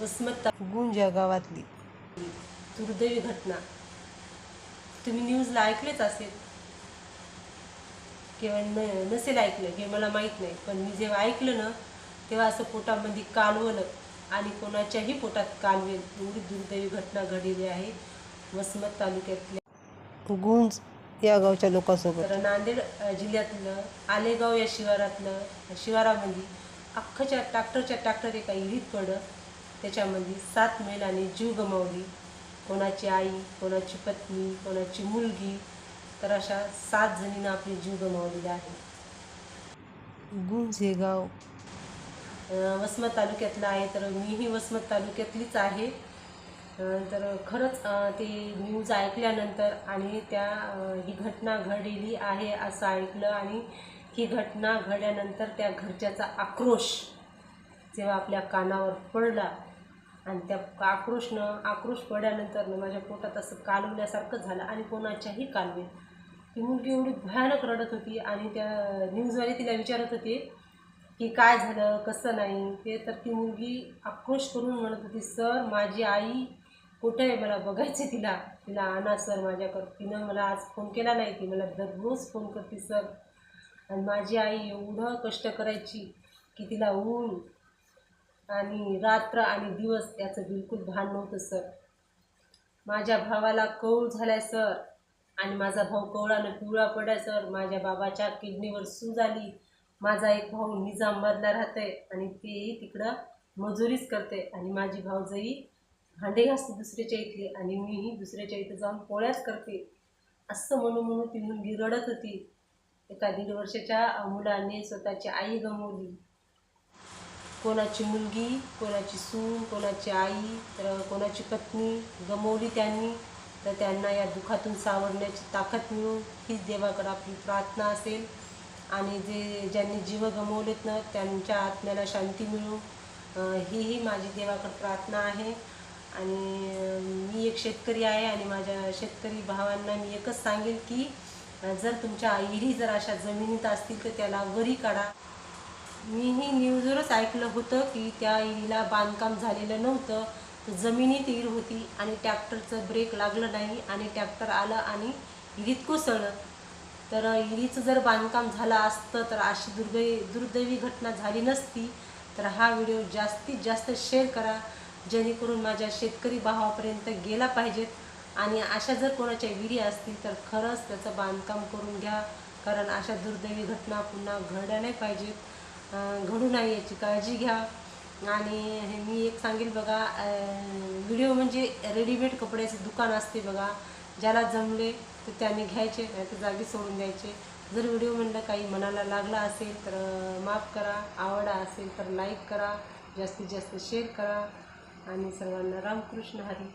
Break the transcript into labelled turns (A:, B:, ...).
A: वसमत
B: गुंज या गावातली
A: दुर्दैवी घटना. तुम्ही न्यूजला ऐकलेच असेल. किंवा न नसेल ऐकलं हे मला माहीत नाही. पण मी जेव्हा ऐकलं ना तेव्हा असं पोटामध्ये कालवलं आणि कोणाच्याही पोटात कालवेल एवढी दुर्दैवी घटना घडलेली आहे वसमत तालुक्यातल्या.
B: गुंज या गावच्या लोकांसोबत.
A: तर नांदेड जिल्ह्यातलं आलेगाव या शिवारातलं शिवारामध्ये अख्खच्या ट्रॅक्टरच्या ट्रॅक्टर एका विहिरीत पडलं त्याच्यामध्ये सात महिलांनी जीव गमावली. कोणाची आई कोणाची पत्नी कोणाची मुलगी तर अशा सात जणींना आपले जीव गमावलेले आहे.
B: गुंज गाव
A: अ, वसमत तालुक्यातलं आहे तर मीही वसमत तालुक्यातलीच आहे. तर खरंच ते न्यूज ऐकल्यानंतर आणि त्या ही घटना घडलेली आहे असं ऐकलं आणि ही घटना घडल्यानंतर त्या घरच्याचा आक्रोश जेव्हा आपल्या कानावर पडला आणि त्या आक्रोशनं आक्रोश पडल्यानंतरनं माझ्या पोटात असं कालवल्यासारखं झालं आणि कोणाच्याही कालवे ती मुलगी एवढी भयानक रडत होती आणि त्या न्यूजवाले तिला विचारत होते की काय झालं कसं नाही? ते तर ती मुलगी आक्रोश करून म्हणत होती सर माझी आई कुठे आहे? मला बघायचं तिला. तिला आणा सर माझ्याकडं. तिनं मला आज फोन केला नाही. ती मला दररोज फोन करते सर आणि माझी आई एवढं कष्ट करायची की तिला ऊन आणि रात्र आणि दिवस याचं बिलकुल भान नव्हतं सर. माझ्या भावाला कौळ झालाय सर. आणि माझा भाऊ कवळानं पिवळा पडाय सर. माझ्या बाबाच्या किडनीवर सूज आली. माझा एक भाऊ निजामबादला राहतंय आणि तेही तिकडं मजुरीच करते आणि माझी भाऊजई भांडे घासते दुसऱ्याच्या इथे आणि मीही दुसऱ्याच्या इथं जाऊन पोळ्याच करते. असं म्हणून म्हणून ती मुलगी रडत होती. एका दीड वर्षाच्या मुलाने स्वतःची आई गमवली. कोणाची मुलगी कोणाची सून कोणाची आई तर कोणाची पत्नी गमवली त्यांनी तर त्यांना या दुःखातून सावरण्याची ताकद मिळू हीच देवाकडं आपली प्रार्थना असेल. आणि जे ज्यांनी जीव गमवलेत ना त्यांच्या आत्म्याला शांती मिळू हीही माझी देवाकडं प्रार्थना आहे. आणि मी एक शेतकरी आहे आणि माझ्या शेतकरी भावांना मी एकच सांगेल की जर तुमच्या आईही जर अशा जमिनीत असतील तर त्याला वरी काढा. मीही न्यूजवरच ऐकलं होतं की त्या इरीला बांधकाम झालेलं नव्हतं तर जमिनीत इर होती आणि ट्रॅक्टरचं ब्रेक लागलं नाही आणि ट्रॅक्टर आलं आणि इरीत कोसळलं. तर इरीचं जर बांधकाम झालं असतं तर अशी दुर्दै दुर्दैवी घटना झाली नसती. तर हा व्हिडिओ जास्तीत जास्त शेअर करा जेणेकरून माझ्या शेतकरी भावापर्यंत गेला पाहिजेत आणि अशा जर कोणाच्या विहिरी असतील तर खरंच त्याचं बांधकाम करून घ्या कारण अशा दुर्दैवी घटना पुन्हा घडल्या नाही पाहिजेत. घडू नाही याची काळजी घ्या. आणि हे मी एक सांगेल बघा व्हिडिओ म्हणजे रेडीमेड कपड्याचे दुकान असते बघा ज्याला जमले तर त्याने घ्यायचे नाही तर जागी सोडून द्यायचे. जर व्हिडिओ म्हणलं काही मनाला लागला असेल तर माफ करा आवडा असेल तर लाईक करा जास्तीत जास्त शेअर करा. आणि सर्वांना रामकृष्ण हरी.